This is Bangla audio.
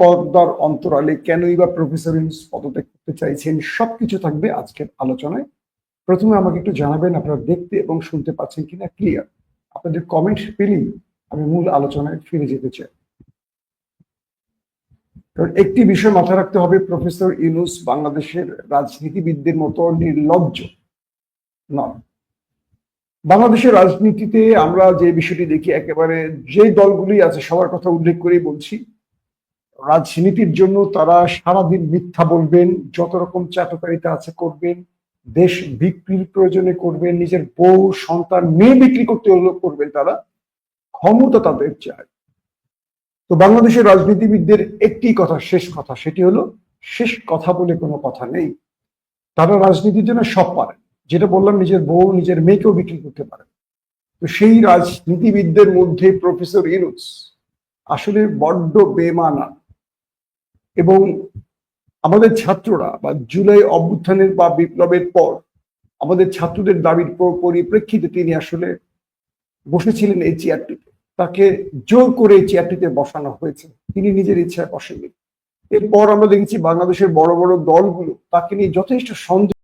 পর্দার অন্তরালে কেনই বা প্রফেসর ইউনুস পদত্যাগ করতে চাইছেন, সবকিছু থাকবে আজকের আলোচনায়। প্রথমে আমাকে একটু জানাবেন আপনারা দেখতে এবং শুনতে পাচ্ছেন কিনা ক্লিয়ার আপনাদের কমেন্ট পেলেই আমি মূল আলোচনায় ফিরে যেতে চাই। কারণ একটি বিষয় মাথায় রাখতে হবে, প্রফেসর ইউনুস বাংলাদেশের রাজনীতিবিদদের মতো নির্লজ্জ নন। বাংলাদেশের রাজনীতিতে আমরা যে বিষয়টি দেখি, একেবারে যে দলগুলি আছে, সবার কথা উল্লেখ করেই বলছি রাজনীতির জন্য তারা সারাদিন মিথ্যা বলবেন, যত রকম চাটকারিতা আছে করবেন, দেশ বিক্রির প্রয়োজনে করবেন, নিজের বউ, সন্তান, মেয়ে বিক্রি করতে করবেন তারা, ক্ষমতা তাদের চায়। তো বাংলাদেশের রাজনীতিবিদদের একটি কথা, শেষ কথা, সেটি হলো শেষ কথা বলে কোনো কথা নেই। তারা রাজনীতির জন্য সব পারে। যেটা বললাম, নিজের বউ, নিজের মেয়েকেও বিক্রি করতে পারে। তো সেই রাজনীতিবিদদের মধ্যে প্রফেসর ইনুস আসলে বড্ড বেমানা এবং আমাদের ছাত্ররা বা জুলাই অভ্যুত্থানের বা বিপ্লবের পর আমাদের ছাত্রদের দাবির পরিপ্রেক্ষিতে তিনি আসলে বসেছিলেন এই চেয়ারটিতে। তাকে জোর করে এই চেয়ারটিতে বসানো হয়েছে। তিনি নিজের ইচ্ছায় বসেননি। এরপর আমরা দেখেছি বাংলাদেশের বড় বড় দলগুলো তাকে নিয়ে যথেষ্ট সন্দেহ